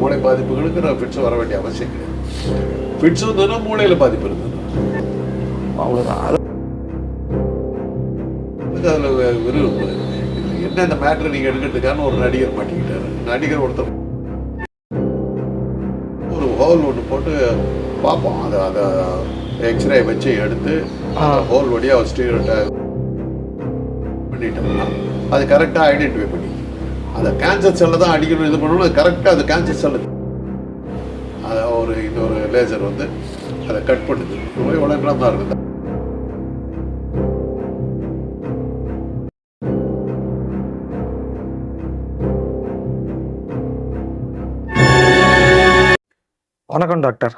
மூளை பாதிப்புகளுக்கு நான் ஃபிட்ஸ் வர வேண்டிய அவசியம் கிடையாது. ஃபிட்ஸ் வந்ததுன்னா மூளையில் பாதிப்பு இருந்தது. அவ்வளோதான் அது அதில் விரும்பு என்ன இந்த மேட்ரு நீங்கள் எடுக்கிறதுக்கான ஒரு நடிகர் மாட்டிக்கிட்டாரு. நடிகர் ஒருத்தர் ஒரு ஹோல் ஒன்று போட்டு பார்ப்போம். அதை அதை எக்ஸ்ரே வச்சு எடுத்து அந்த ஹோல் வழியாக ஸ்டீரோட்டை பண்ணிட்டோம்னா அது கரெக்டாக ஐடென்டிஃபை பண்ணி அதை கேன்சர் செல்லை தான் அடிக்கணும் இது பண்ணணும் கரெக்டாக அது கேன்சர் செல்லு அதை ஒரு இன்னொரு லேசர் வந்து அதை கட் பண்ணுது. ரொம்ப நேரம் தான் இருக்குது. வணக்கம் டாக்டர்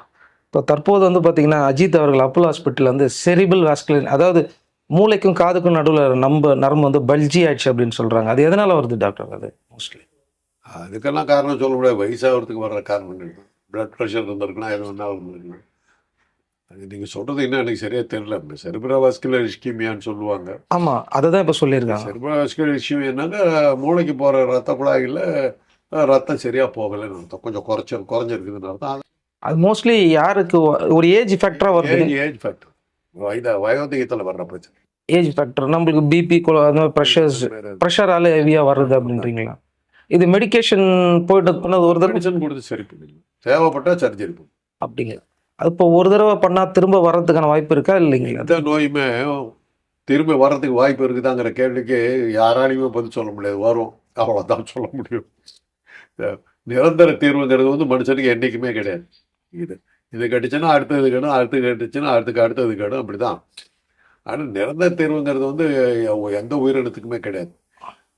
இப்போ தற்போது வந்து பார்த்தீங்கன்னா அஜித் அவர்கள் அப்போலோ ஹாஸ்பிட்டலில் வந்து செரிபிள் வாஸ்குலின் அதாவது மூளைக்கும் காதுக்கும் நடுவில் நம்ப நரம்பு வந்து பல்ஜி ஆயிடுச்சு அப்படின்னு சொல்கிறாங்க அது எதனால் வருது டாக்டர் அது மோஸ்ட்லி அதுக்கெல்லாம் காரணம் சொல்ல முடியாது வயசாகிறதுக்கு வர்ற இருக்கும் பிளட் ப்ரெஷர் இருந்திருக்கலாம் எது வேணா இருந்திருக்கலாம் அது நீங்கள் சொல்கிறது இன்னும் எனக்கு சரியாக தெரியல. செரிப்ரோவாஸ்குலர் இஸ்கீமியான்னு சொல்லுவாங்க. ஆமாம் அதை தான் இப்போ சொல்லியிருக்காங்க. செரிப்ரோவாஸ்குலர் இஸ்கீமியானாக்கா மூளைக்கு போகிற ரத்த குழாயில் ரத்தம் சரியாக போகலைன்னு அர்த்தம். கொஞ்சம் குறைச்ச குறைஞ்சிருக்குதுன்னு அர்த்தம். அது மோஸ்ட்லி யாருக்கு ஒரு ஏஜ் ஃபேக்டராக வருது? ஏஜ் ஃபேக்டர் வயோதிகத்தில் வர்ற பிரச்சனை ஏஜ் ஃபேக்டர் நம்மளுக்கு பிபி அந்த மாதிரி ப்ரெஷர்ஸ் ப்ரெஷரால ஹெவியாக வருது அப்படின்றீங்களா? இது மெடிகேஷன் போயிட்டு பண்ணது ஒரு தடவை கொடுத்து சரி பண்ணிடலாம் தேவைப்பட்டால் சர்ஜரி பண்ணும் அப்படிங்க. அது இப்போ ஒரு தடவை பண்ணால் திரும்ப வர்றதுக்கான வாய்ப்பு இருக்கா இல்லைங்களா? எந்த நோயுமே திரும்ப வர்றதுக்கு வாய்ப்பு இருக்குதாங்கிற கேள்விக்கு யாராலையுமே பதில் சொல்ல முடியாது. வரும். அவ்வளோதான் சொல்ல முடியும். நிரந்தர தீர்வுங்கிறது வந்து மனுஷனுக்கு என்றைக்குமே கிடையாது. இது இது கட்டுச்சுன்னா அடுத்தது கெடும் அடுத்து கட்டுச்சுன்னா அடுத்துக்கு அடுத்தது கெடும். அப்படிதான். ஆனால் நிரந்தர தீர்வுங்கிறது வந்து எந்த உயிரினத்துக்குமே கிடையாது.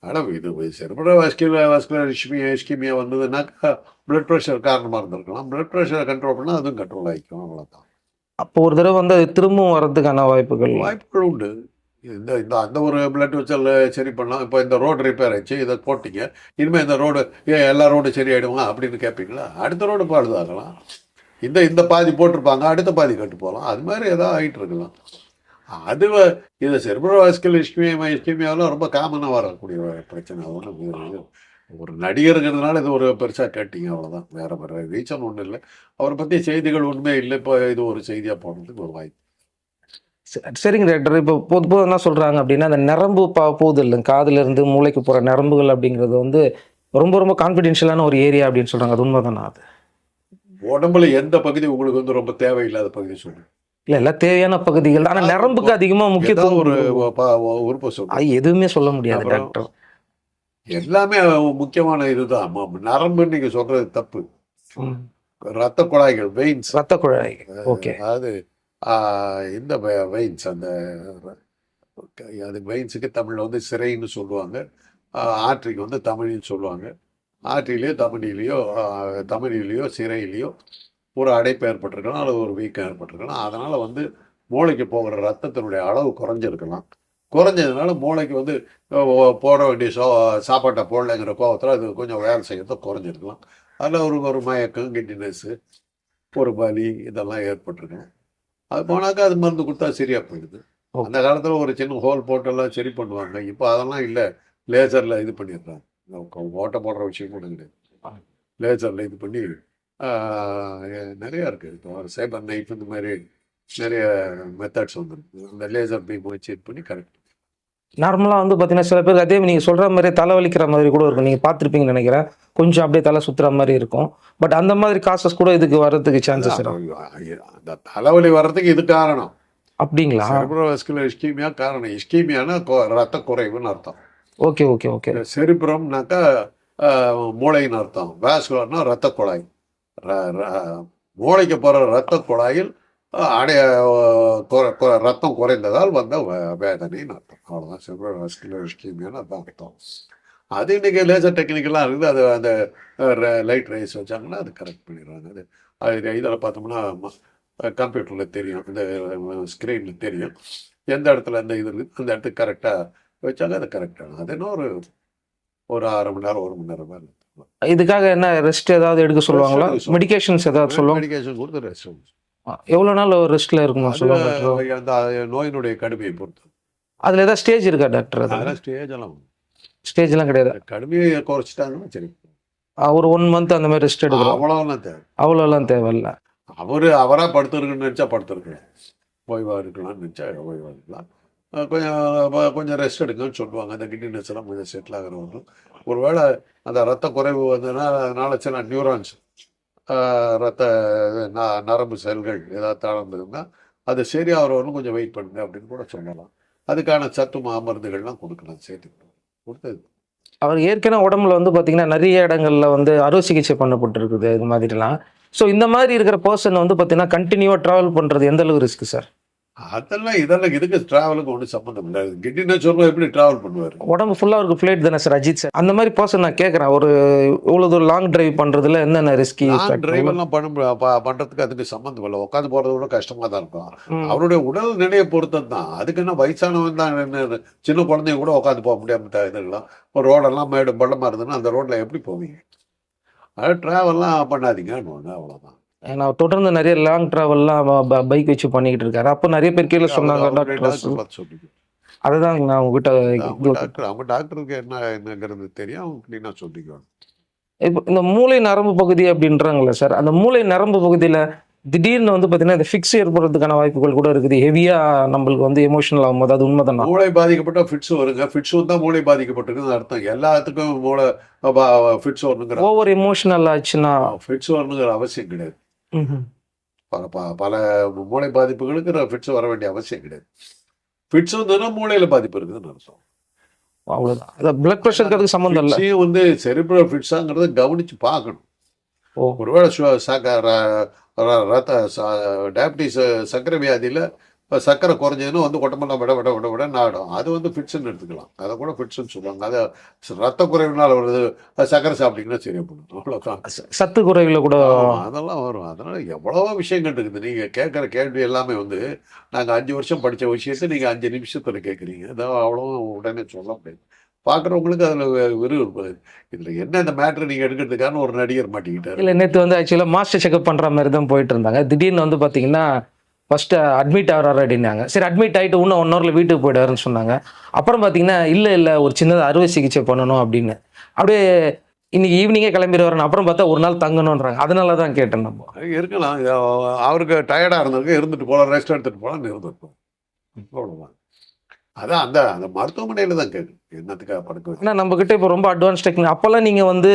ஆனால் இது cerebro vascular vascular ischemia ischemia வந்ததுன்னாக்கா blood pressure காரணமாக இருந்திருக்கலாம். பிளட் ப்ரெஷரை கண்ட்ரோல் பண்ணால் அதுவும் கண்ட்ரோல் ஆகிக்கும் அவ்வளோதான் அப்போ ஒரு தடவை வந்து அது திரும்பவும் வர்றதுக்கான வாய்ப்புகள்? வாய்ப்புகள் உண்டு. இந்த இந்த அந்த ஒரு பிளட் வச்சல் சரி பண்ணலாம். இப்போ இந்த ரோடு ரிப்பேர் ஆச்சு இதை போட்டீங்க. இனிமேல் இந்த ரோடு ஏன் எல்லா ரோடும் சரி ஆயிடுமா? அப்படின்னு கேட்பீங்களா அடுத்த ரோடு பாடுதாகலாம் இந்த இந்த பாதி போட்டிருப்பாங்க அடுத்த பாதி கட்டு போகலாம் அது மாதிரி ஏதாவது ஆகிட்டு இருக்கலாம். அது இந்த இது செர்பரோவாஸ்கல் இஸ்கிமியா இஸ்கிமியாவெல்லாம் ரொம்ப காமனாக வரக்கூடிய ஒரு பிரச்சனை. ஒன்று ஒரு நடிகருங்கிறதுனால இது ஒரு பெருசாக கேட்டீங்க அவ்வளோதான் வேற வேற ரீசன் ஒன்றும் இல்லை. அவரை பற்றி செய்திகள் ஒன்றுமே இல்லை. இப்போ இது ஒரு செய்தியாக போடுறதுக்கு ஒரு வாய்ப்பு. சரிங்க டாக்டர் இப்போ பொது பொது என்ன சொல்கிறாங்க அப்படின்னா அந்த நரம்பு பா போகுது இல்லை காதிலிருந்து மூளைக்கு போகிற நரம்புகள் அப்படிங்கிறது வந்து ரொம்ப ரொம்ப கான்ஃபிடென்ஷியலான ஒரு ஏரியா அப்படின்னு சொல்கிறாங்க அது உண்மை தானே அது? உடம்புல எந்த பகுதி உங்களுக்கு வந்து ரொம்ப தேவையில்லாத பகுதி சொல்லுங்க இல்லை எல்லாம் தேவையான பகுதிகள். ஆனால் நரம்புக்கு ஏதாவது முக்கியத்துவம் ஒரு உறுப்பை சொல்லுங்க எதுவுமே சொல்ல முடியாது? டாக்டர் எல்லாமே முக்கியமான இதுதான். நரம்புன்னு நீங்க சொல்றது தப்பு. ரத்த குழாய்கள் வெயின்ஸ் ரத்த குழாய் ஓகே. அதாவது இந்த வெயின்ஸ் அந்த அது வெயின்ஸுக்கு தமிழ்ல வந்து சிறைன்னு சொல்லுவாங்க. ஆற்றிக்கு வந்து தமிழ்னு சொல்லுவாங்க. ஆற்றிலேயோ தமிழிலேயோ தமிழிலேயோ சிறையிலையோ ஒரு அடைப்பு ஏற்பட்டிருக்கலாம். அல்லது ஒரு வீக்கம் ஏற்பட்டிருக்கலாம். அதனால வந்து மூளைக்கு போகிற ரத்தத்தினுடைய அளவு குறைஞ்சிருக்கலாம். குறைஞ்சதுனால மூளைக்கு வந்து போட வேண்டிய சோ சாப்பாட்டை போடலைங்கிற கோவத்தில் அது கொஞ்சம் வேலை செய்யறது குறைஞ்சிருக்கலாம். அதில் ஒரு ஒரு மயக்கம் கிட்டினஸ்ஸு ஒரு வலி இதெல்லாம் ஏற்பட்டிருக்கும். அது போனாக்கா அது மருந்து கொடுத்தா சரியா போயிடுது. அந்த காலத்தில் ஒரு சின்ன ஹோல் போட்டெல்லாம் சரி பண்ணுவாங்க. இப்போ அதெல்லாம் இல்லை. லேசரில் இது பண்ணிடுறாங்க. ஓட்டை போடுற விஷயம் கூட கிடையாது. லேசரில் இது பண்ணி நிறையா இருக்குது இப்போ சைபர் நைஃப் இந்த மாதிரி நிறைய மெத்தட்ஸ் வந்துருக்கு. அந்த லேசர் பீம் வச்சு இது பண்ணி கரெக்ட் நார்மலாக வந்து பார்த்தீங்கன்னா சில பேருக்கு அதே நீங்கள் சொல்கிற மாதிரி தலை வலிக்கிற மாதிரி கூட இருக்கும். நீங்கள் பார்த்துருப்பீங்கன்னு நினைக்கிறேன். கொஞ்சம் அப்படியே தலை சுற்றுற மாதிரி இருக்கும். பட் அந்த மாதிரி காசஸ் கூட இதுக்கு வர்றதுக்கு சான்சஸ் அந்த தலைவலி வர்றதுக்கு இது காரணம். அப்படிங்களா? செரிப்ரோவாஸ்குலர் இஸ்கீமியா காரணம். இஸ்கீமியானா ரத்த குறைவுன்னு அர்த்தம். Okay okay okay. செரிப்ரம்னாக்கா ஆஹ், மூளைன்னு அர்த்தம். வேஸ்குலர்னா ரத்த குழாய். ர- ர- மூளைக்கு போகிற ரத்த குழாயில் அடைய குறை- ரத்தம் குறைந்ததால் வந்த வேதனைன்னு அர்த்தம். அவ்வளோதான் செரிப்ரோவாஸ்குலர் இஸ்கீமியான்னு அதான் அர்த்தம். அது இன்றைக்கி லேசர் டெக்னிக்கெல்லாம் இருக்குது. அது அந்த லைட் ரைஸ் வச்சாங்கன்னா அது கரெக்ட் பண்ணிடுவாங்க. அது அது இதில் பார்த்தோம்னா கம்ப்யூட்டரில் தெரியும். இந்த ஸ்க்ரீனில் தெரியும். எந்த இடத்துல அந்த இது இருக்குது. அந்த இடத்துக்கு கரெக்டாக வச்சாங்க அது கரெக்டாக அது என்ன ஒரு ஒரு அரை மணி நேரம் ஒரு மணி நேரம் மேலே இதுக்காக என்ன ரெஸ்ட் ஏதாவது எடுக்க சொல்லுவாங்களா. மெடிகேஷன்ஸ் ஏதாவது சொல்லுவாங்க? மெடிகேஷன் கொடுத்து ரெஸ்ட் எவ்வளோ நாள் ரெஸ்ட்டில் இருக்கணும் சொல்லுவாங்க அந்த நோயினுடைய கடுமையை பொறுத்து. அதில் ஏதாவது ஸ்டேஜ் இருக்கா டாக்டர் அது? அதெல்லாம் ஸ்டேஜ் எல்லாம். ஸ்டேஜ்லாம் கிடையாது. கடுமையை குறைச்சிட்டாங்கன்னா சரி. ஒரு ஒன் மந்த் அந்த மாதிரி ரெஸ்ட் எடுக்கிறோம். அவ்வளோலாம் தேவை. அவ்வளோலாம் தேவையில்ல. அவரு அவரா படுத்துருக்குன்னு நினச்சா படுத்துருக்கலாம். ஓய்வா இருக்கலாம்னு நினச்சா ஓய்வா இருக்கலாம். கொஞ்சம் கொஞ்சம் ரெஸ்ட் எடுங்கன்னு சொல்லுவாங்க. அந்த கிட்னஸ் எல்லாம் கொஞ்சம் செட்டில் ஆகிறவங்களும் ஒருவேளை அந்த ரத்த குறைவு வந்ததுன்னா அதனால சில நியூரான்ஸ் ரத்த ந- நரம்பு செல்கள் ஏதாவது தளர்ந்ததுன்னா அது சரியாகிறவர்களும் கொஞ்சம் வெயிட் பண்ணுங்க அப்படின்னு கூட சொல்லலாம். அதுக்கான சத்து மாமருந்துகள்லாம் கொடுக்கலாம். சேர்த்து கொடுத்தது. அவர் ஏற்கனவே உடம்புல வந்து பார்த்தீங்கன்னா நிறைய இடங்கள்ல வந்து அறுவை சிகிச்சை பண்ணப்பட்டிருக்குது இது மாதிரிலாம். ஸோ இந்த மாதிரி இருக்கிற பர்சன் வந்து பார்த்தீங்கன்னா கண்டினியூவாக ட்ராவல் பண்ணுறது எந்த அளவு ரிஸ்க்கு சார் அதெல்லாம் இதெல்லாம் இதுக்கு டிராவலுக்கு ஒன்றும் சம்மந்தம் இல்லை. கிட்டின சொல்லுவோம் எப்படி டிராவல் பண்ணுவார்? உடம்பு ஃபுல்லாக அவருக்கு ஃப்ளைட் தானே சார் அஜித் சார் அந்த மாதிரி பர்சன் நான் கேட்குறேன் ஒரு இவ்வளோ தூரம் லாங் டிரைவ் பண்ணுறதுல என்னென்ன ரிஸ்கி டிரைவ் எல்லாம் பண்ண மு- ப- பண்றதுக்கு அதுக்கு சம்மந்தம் இல்லை. உட்காந்து போறது கூட கஷ்டமா தான் இருக்கும். அவருடைய உடல் நிலையை பொறுத்தது தான். அதுக்கு என்ன வயசானவன் தான் என்ன சின்ன குழந்தைங்க கூட உட்காந்து போக முடியாம இதுலாம் ஒரு ரோடெல்லாம் மேடு பள்ளமா இருந்ததுன்னா அந்த ரோட்ல எப்படி போவீங்க? அது டிராவல்லாம் பண்ணாதீங்க அவ்வளவுதான். ஏன்னா தொடர்ந்து நிறைய லாங் ட்ராவல்லாம் பைக் வச்சு பண்ணிக்கிட்டு இருக்காரு. அப்போ நிறைய பேர் கீழே சொன்னாங்க டாக்டர். அதுதான் நான் உங்ககிட்ட டாக்டர் அவங்க டாக்டருக்கு என்ன என்னங்கிறது தெரியும். அவங்க நான் சொல்லிக்குவாங்க இப்போ இந்த மூளை நரம்பு பகுதி அப்படின்றாங்களே சார். அந்த மூளை நரம்பு பகுதியில் திடீர்னு வந்து பார்த்தீங்கன்னா இந்த ஃபிக்ஸ் ஏற்படுறதுக்கான வாய்ப்புகள் கூட இருக்குது. ஹெவியாக நம்மளுக்கு வந்து எமோஷனல் ஆகும்போது அது உண்மைதானா? மூளை பாதிக்கப்பட்ட ஃபிட்ஸ் வருங்க. ஃபிட்ஸ் வந்தா மூளை பாதிக்கப்பட்டிருக்குன்னு அர்த்தம். எல்லாத்துக்கும் மூளை ஃபிட்ஸ் வரணுங்கிற ஓவர் எமோஷனல் ஆச்சுன்னா ஃபிட்ஸ் வரணுங்கிற அவசியம் கிடையாது. பல ப- பல மூளை பாதிப்புகளுக்கு ஃபிட்ஸ் வர வேண்டிய அவசியம் கிடையாது. ஃபிட்ஸ் வந்ததுன்னா மூளையில பாதிப்பு இருக்குதுன்னு அர்த்தம் அவ்வளோதான் அது பிளட் சம்மந்தம் இல்லை. வந்து செரிப்ரல் ஃபிட்ஸாங்கிறத கவனிச்சு பார்க்கணும். ஒருவேளை ரத்த டயபிட்டிஸ் சர்க்கரை வியாதியில இப்ப சர்க்கரை குறைஞ்சதுன்னு வந்து உடம்பெல்லாம் விட விட விட விட நாடும் அது வந்து ஃபிட்ஸ்ன்னு எடுத்துக்கலாம். அதை கூட ஃபிட்ஸ்ன்னு சொல்லுவாங்க. அது ரத்த குறைவுனால வருது. அது சர்க்கரை சாப்பிட்டீங்கன்னா சரியா போடும் அவ்வளோதான் சத்து குறைவில் கூட அதெல்லாம் வரும். அதனால எவ்வளவோ விஷயங்கள் இருக்குது. நீங்க கேட்குற கேள்வி எல்லாமே வந்து நாங்க அஞ்சு வருஷம் படிச்ச விஷயத்தை நீங்க அஞ்சு நிமிஷத்துல கேட்குறீங்க. அதான் அவ்வளோ உடனே சொல்ல முடியாது. பார்க்குறவங்களுக்கு அதுல வி- விரிவு இருப்பது. இதுல என்ன இந்த மேட்ரு நீங்க எடுக்கிறதுக்கான ஒரு நடிகர் மாட்டிக்கிட்டாரு. இல்லை நேற்று வந்து ஆக்சுவலாக மாஸ்டர் செக்அப் பண்ணுற மாதிரி தான் போயிட்டு இருந்தாங்க. திடீர்னு வந்து பார்த்தீங்கன்னா ஃபஸ்ட்டு அட்மிட் ஆகிறாரு அப்படின்னாங்க. சரி அட்மிட் ஆகிட்டு இன்னும் ஒன் ஹவரில் வீட்டுக்கு போயிடுவாருன்னு சொன்னாங்க. அப்புறம் பார்த்தீங்கன்னா இல்லை இல்லை ஒரு சின்னதாக அறுவை சிகிச்சை பண்ணணும் அப்படின்னு. அப்படியே இன்னைக்கு ஈவினிங்கே கிளம்பிடுவாருன்னு அப்புறம் பார்த்தா ஒரு நாள் தங்கணுன்றாங்க அதனால தான் கேட்டேன் நம்ம. இருக்கலாம். அவருக்கு டயர்டா இருந்திருக்கு. இருந்துட்டு போகலாம் ரெஸ்ட் எடுத்துட்டு போகலாம்னு இருந்திருக்கும். அவ்வளவுதான். அதான் அந்த அந்த மருத்துவமனையில தான் கேட்கு என்னத்துக்காக படுக்க ஏன்னா நம்ம கிட்ட இப்போ ரொம்ப அட்வான்ஸ் டெக்னிக் அப்போல்லாம் நீங்கள் வந்து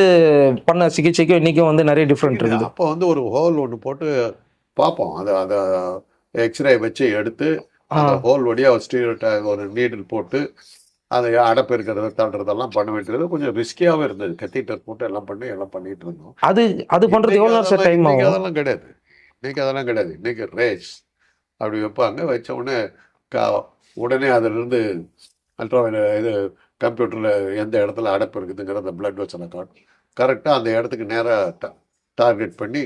பண்ண சிகிச்சைக்கும் இன்றைக்கும் வந்து நிறைய டிஃப்ரெண்ட் இருக்குது அப்போ வந்து ஒரு ஹோல் ஒன்று போட்டு பார்ப்போம். அதை அதை எக்ஸ்ரே வச்சு எடுத்து அந்த ஹோல் வழியா ஒரு ஸ்டீல் ஒரு நீடில் போட்டு அதை அடைப்பு இருக்கிறத தள்ளுறதெல்லாம் பண்ண வேண்டியது. கொஞ்சம் ரிஸ்கியாகவே இருந்தது. கத்தீட்டர் போட்டு எல்லாம் பண்ணி எல்லாம் பண்ணிட்டு இருந்தோம். அது அது பண்ணுறது எவ்வளோ இன்னைக்கு டைம் அதெல்லாம் ஆகும்? அதெல்லாம் கிடையாது. இன்னைக்கு அதெல்லாம் கிடையாது. இன்னைக்கு ரேஸ் அப்படி வைப்பாங்க. வச்ச உடனே கா உடனே அதிலிருந்து அல்ட்ரா இது கம்ப்யூட்டரில் எந்த இடத்துல அடைப்பு இருக்குதுங்கிற அந்த பிளட் வச்சனை காட்டும் கரெக்டாக அந்த இடத்துக்கு நேராக டார்கெட் பண்ணி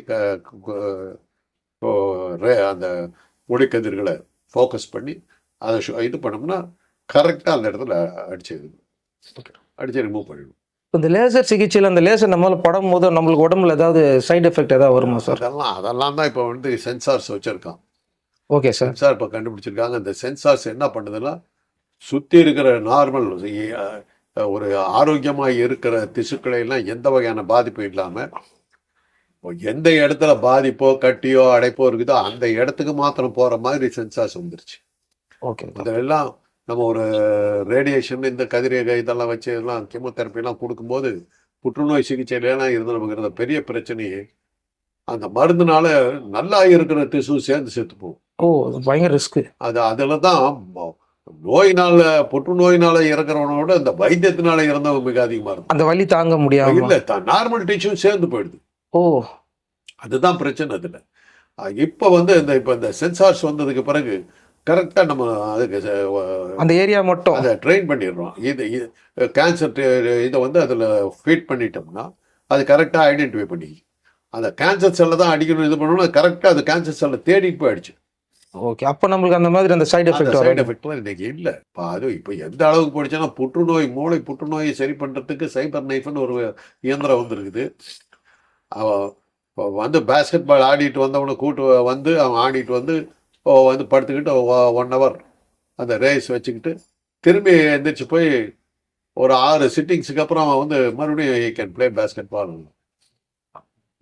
அந்த ஒளிக்கதிர்களை ஃபோக்கஸ் பண்ணி அதை ஷு- இது பண்ணோம்னா கரெக்டாக அந்த இடத்துல அடிச்சு அடிச்சு ரிமூவ் பண்ணிடும் இந்த லேசர் சிகிச்சையில் அந்த லேசர் நம்மளால படும் போது நம்மளுக்கு உடம்புல ஏதாவது சைடு எஃபெக்ட் ஏதாவது வருமா சார் அதெல்லாம் அதெல்லாம் தான் இப்போ வந்து சென்சார்ஸ் வச்சுருக்கான். ஓகே சார் சென்சார் இப்போ கண்டுபிடிச்சிருக்காங்க. அந்த சென்சார்ஸ் என்ன பண்ணுதுன்னா சுற்றி இருக்கிற நார்மல் ஒரு ஆரோக்கியமாக இருக்கிற திசுக்களை எல்லாம் எந்த வகையான பாதிப்பும் இல்லாமல் எந்த இடத்துல பாதிப்போ கட்டியோ அடைப்போ இருக்குதோ அந்த இடத்துக்கு மாத்திரம் போகிற மாதிரி சென்சார்ஸ் வந்துருச்சு. ஓகே இதெல்லாம் நம்ம ஒரு ரேடியேஷன் இந்த கதிரேகை இதெல்லாம் வச்சு எல்லாம் கீமோதெரப்பி எல்லாம் கொடுக்கும்போது புற்றுநோய் சிகிச்சையிலாம் இருந்து நமக்கு இருந்த பெரிய பிரச்சனையே அந்த மருந்துனால நல்லா இருக்கிற திசு சேர்ந்து செத்து போகும். ஓ பயங்கர ரிஸ்க்கு அது அதில் தான் நோயினால புற்றுநோயினால இறக்குறவனை விட இந்த வைத்தியத்தினால இறந்தவங்க மிக அதிகமாக இருக்கும் அந்த வலி தாங்க முடியாம. இல்லை நார்மல் டிஷ்யூ சேர்ந்து போயிடுது. ஓ. அதுதான் பிரச்சனை அதில். இப்போ வந்து இந்த இப்போ இந்த சென்சார்ஸ் வந்ததுக்கு பிறகு கரெக்டாக நம்ம அதுக்கு அந்த ஏரியா மட்டும். அதை ட்ரெயின் பண்ணிடுறோம். இது கேன்சர் இதை வந்து அதில் ஃபீட் பண்ணிட்டோம்னா அது கரெக்டாக ஐடென்டிஃபை பண்ணி அந்த கேன்சர் செல்லை தான் அடிக்கணும் இது பண்ணணும் கரெக்டாக அது கேன்சர் செல்லை தேடிட்டு போயிடுச்சு. ஓகே அப்போ நம்மளுக்கு அந்த மாதிரி அந்த சைடு எஃபெக்ட் சைடு எஃபெக்ட்லாம் இன்னைக்கு இல்லை. இப்போ அது இப்போ எந்த அளவுக்கு போயிடுச்சுன்னா புற்றுநோய் மூளை புற்றுநோயை சரி பண்ணுறதுக்கு சைபர் நைஃப்னு ஒரு இயந்திரம் வந்திருக்குது. அவன் வந்து பேஸ்கெட் பால் ஆடிட்டு வந்தவனை கூட்டு வந்து அவன் ஆடிட்டு வந்து வந்து படுத்துக்கிட்டு ஒன் ஹவர் அந்த ரேஸ் வச்சுக்கிட்டு திரும்பி எந்திரிச்சு போய் ஒரு ஆறு சிட்டிங்ஸுக்கு அப்புறம் அவன் வந்து மறுபடியும் he can play basketball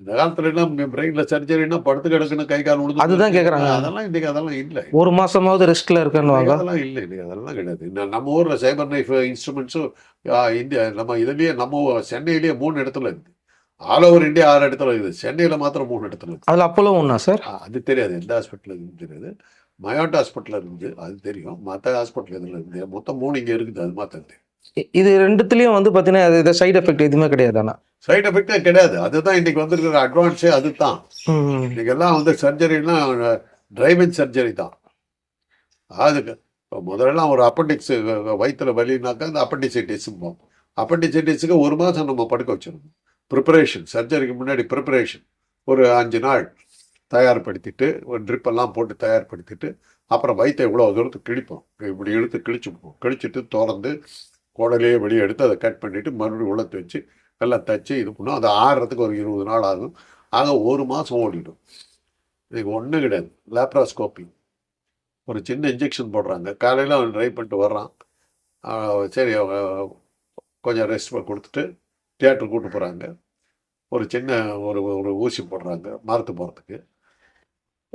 இந்த காலத்துல எல்லாம் பிரெயின்ல சர்ஜரினா படுத்து கிடக்கணும் கை கால் விழுந்து அதுதான் கேக்குறாங்க. அதெல்லாம் இன்னைக்கு அதெல்லாம் இல்லை. ஒரு மாசமாவது ரெஸ்ட்ல இருக்கன்னுவாங்க. அதெல்லாம் இல்லை இன்னைக்கு அதெல்லாம் கிடையாது. நம்ம ஊர்ல சைபர் நைஃப் இன்ஸ்ட்ருமெண்ட்ஸும் இந்தியா நம்ம இதுலயே நம்ம சென்னையிலேயே மூணு இடத்துல இருக்கு. ஆல் ஓவர் இந்தியா ஆறு இடத்துல இருக்குது சென்னையில மாத்திரம் மூணு இடத்துல இருக்கு அதுல அப்போலோ ஒண்ணா சார்? அது தெரியாது. எந்த ஹாஸ்பிட்டல் இருக்குன்னு தெரியாது. மயோட் ஹாஸ்பிட்டல் இருக்குது அது தெரியும். மற்ற ஹாஸ்பிட்டல் எதுல இருந்து மொத்தம் மூணு இங்க இருக்குது. அது மாத்திரம் இது ரெண்டுத்துலயும் வந்து பாத்தீங்கன்னா இது சைடு எஃபெக்ட் எதுவுமே கிடையாது ஆனா. சைடு எஃபெக்டே கிடையாது. அதுதான் இன்னைக்கு வந்திருக்கிற அட்வான்ஸே அதுதான். இன்னைக்கு எல்லாம் வந்து சர்ஜரிலாம் டிரைவிங் சர்ஜரி தான். அதுக்கு இப்போ முதல்லலாம் ஒரு அப்பண்டிக்ஸ் வயிற்றுல வலினாக்கா அந்த அப்பண்டிசைட்டிஸும் அப்பண்டிசைட்டிஸுக்கு ஒரு மாதம் நம்ம படுக்க வச்சிருந்தோம் ப்ரிப்பரேஷன் சர்ஜரிக்கு முன்னாடி ப்ரிப்பரேஷன் ஒரு அஞ்சு நாள் தயார்படுத்திட்டு ஒரு ட்ரிப்பெல்லாம் போட்டு தயார்படுத்திட்டு அப்புறம் வயிற்றை இவ்வளோ தூரத்துக்கு கிழிப்போம். இப்படி இழுத்து கிழிச்சுப்போம் கிழிச்சிட்டு திறந்து குடலையே வெளியே எடுத்து அதை கட் பண்ணிவிட்டு மறுபடியும் உள்ளத்து வச்சு எல்லாம் தச்சு இது பண்ணும் அது ஆடுறதுக்கு ஒரு இருபது நாள் ஆகும். ஆக ஒரு மாதம் ஓடிடும். இதுக்கு ஒன்றும் கிடையாது. லேப்ராஸ்கோப்பி ஒரு சின்ன இன்ஜெக்ஷன் போடுறாங்க. காலையில் அவன் ட்ரை பண்ணிட்டு வர்றான். சரி அவங்க கொஞ்சம் ரெஸ்ட் கொடுத்துட்டு தியேட்டர் கூட்டு போகிறாங்க ஒரு சின்ன ஒரு ஒரு ஊசி போடுறாங்க மரத்து போகிறதுக்கு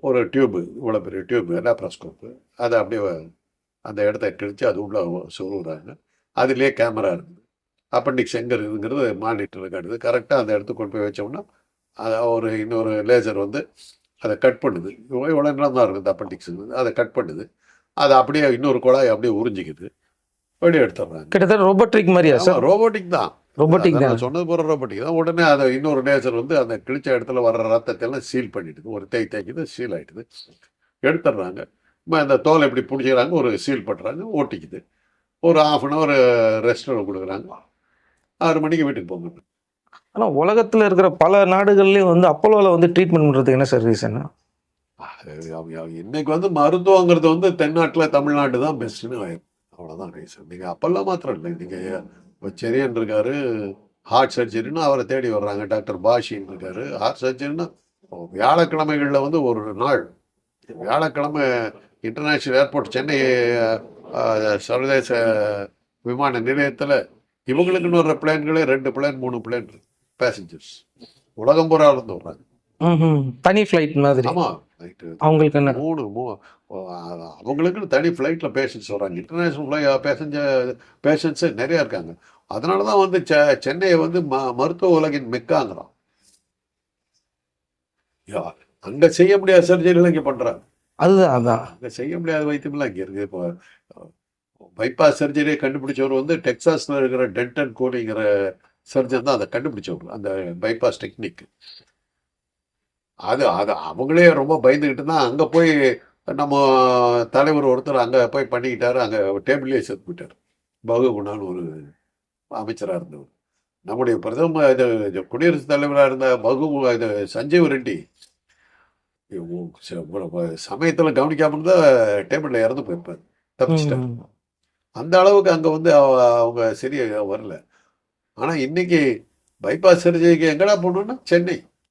ஒரு டியூபு இவ்வளோ பெரிய டியூபு லேப்ராஸ்கோப்பு அதை அப்படியே அந்த இடத்த கிழிச்சு அது உள்ள சொருகுறாங்க. அதுலேயே கேமரா இருக்குது. அப்பண்டிக்ஸ் எங்கே இருக்குங்கிறது மானிட்டரில் காட்டுது கரெக்டாக அந்த இடத்துக்கு கொண்டு போய் வச்சோம்னா அதை ஒரு இன்னொரு லேசர் வந்து அதை கட் பண்ணுது. இவ்வளோ நேரம் தான் இருக்குது அப்பண்டிக்ஸ் அதை கட் பண்ணுது. அதை அப்படியே இன்னொரு குழாய் அப்படியே உறிஞ்சிக்குது. வெளியே எடுத்துடுறாங்க. கிட்டத்தட்ட ரோபோட்ரிக் மாதிரியா சார் ரோபோட்டிக் தான். ரோபோட்டிக் தான். சொன்னது போற ரோபோட்டிக் தான். உடனே அதை இன்னொரு லேசர் வந்து அந்த கிழிச்ச இடத்துல வர்ற ரத்தத்தை எல்லாம் சீல் பண்ணிடுது. ஒரு தேய் தேய்க்குது சீல் ஆயிடுது. எடுத்துடுறாங்க. ம, அந்த தோலை இப்படி பிடிச்சிக்கிறாங்க ஒரு சீல் பண்ணுறாங்க ஓட்டிக்குது ஒரு ஆஃப் அன் ஹவர் ரெஸ்ட் கொடுக்குறாங்க. ஆறு மணிக்கு வீட்டுக்கு போங்க. ஆனா உலகத்துல இருக்கிற பல நாடுகள்லயும் வந்து அப்போலோல வந்து ட்ரீட்மெண்ட் பண்றதுக்கு என்ன சார் ரீசன் இன்னைக்கு வந்து மருத்துவங்கிறது வந்து தென்னாட்டில் தமிழ்நாடு தான் பெஸ்ட்டுன்னு ஆயிரும் அவ்வளோதான் ரீசன் நீங்கள் அப்பெல்லாம் மாத்திரம் இல்லை. நீங்கள் இப்போ செரியன் இருக்காரு ஹார்ட் சர்ஜரின்னு அவரை தேடி வர்றாங்க டாக்டர் பாஷின்னு இருக்காரு ஹார்ட் சர்ஜரின்னா வியாழக்கிழமைகளில் வந்து ஒரு நாள். வியாழக்கிழமை இன்டர்நேஷ்னல் ஏர்போர்ட் சென்னை சர்வதேச விமான நிலையத்தில் இவங்களுக்குன்னு வர்ற பிளேன்களே ரெண்டு பிளேன் மூணு பிளேன் பேசஞ்சர்ஸ் உலகம் பூரா இருந்து வர்றாங்க. தனி ஃபிளைட் மாதிரி. ஆமா. ரைட்டு அவங்களுக்கு என்ன? மூணு மூ அஹ் அவங்களுக்குன்னு தனி ஃப்ளைட்டில் பேஷண்ட்ஸ் வராங்க. இன்டர்நேஷ்னல் ஃப்ளை பேசஞ்சர் பேஷண்ட்ஸு நிறையா இருக்காங்க. அதனால தான் வந்து செ சென்னையை வந்து ம மருத்துவ உலகின் மெக்காங்கிறான். யா அங்கே செய்ய முடியாத சர்ஜரிலாம் இங்கே பண்ணுறாங்க அதுதான் அதான். அங்கே செய்ய முடியாத வைத்தியம்லாம் இங்கே இருக்குது இப்போ பைபாஸ் சர்ஜரியை கண்டுபிடிச்சவர் வந்து டெக்சாஸில் இருக்கிற டென்டன் கோலிங்கிற சர்ஜன் தான் அதை கண்டுபிடிச்சவர். அந்த பைபாஸ் டெக்னிக் அது அது அவங்களே ரொம்ப பயந்துக்கிட்டு தான் அங்கே போய் நம்ம தலைவர் ஒருத்தர் அங்கே போய் பண்ணிக்கிட்டாரு. அங்கே டேபிள்லேயே செத்து போயிட்டார். பகுகுணான்னு ஒரு அமைச்சராக இருந்தவர். நம்முடைய பிரதம இது குடியரசுத் தலைவராக இருந்த பகு இது சஞ்சீவ் ரெட்டி. சமயத்தில் கவனிக்காம இருந்தால் டேபிளில் இறந்து போயிருப்பார். தப்பிச்சிட்டார். அந்த அளவுக்கு அங்கே வந்து அவ- அவங்க சரியா வரல. ஆனால் இன்னைக்கு பைபாஸ் சர்ஜரிக்கு எங்கடா போகணுன்னா சென்னை.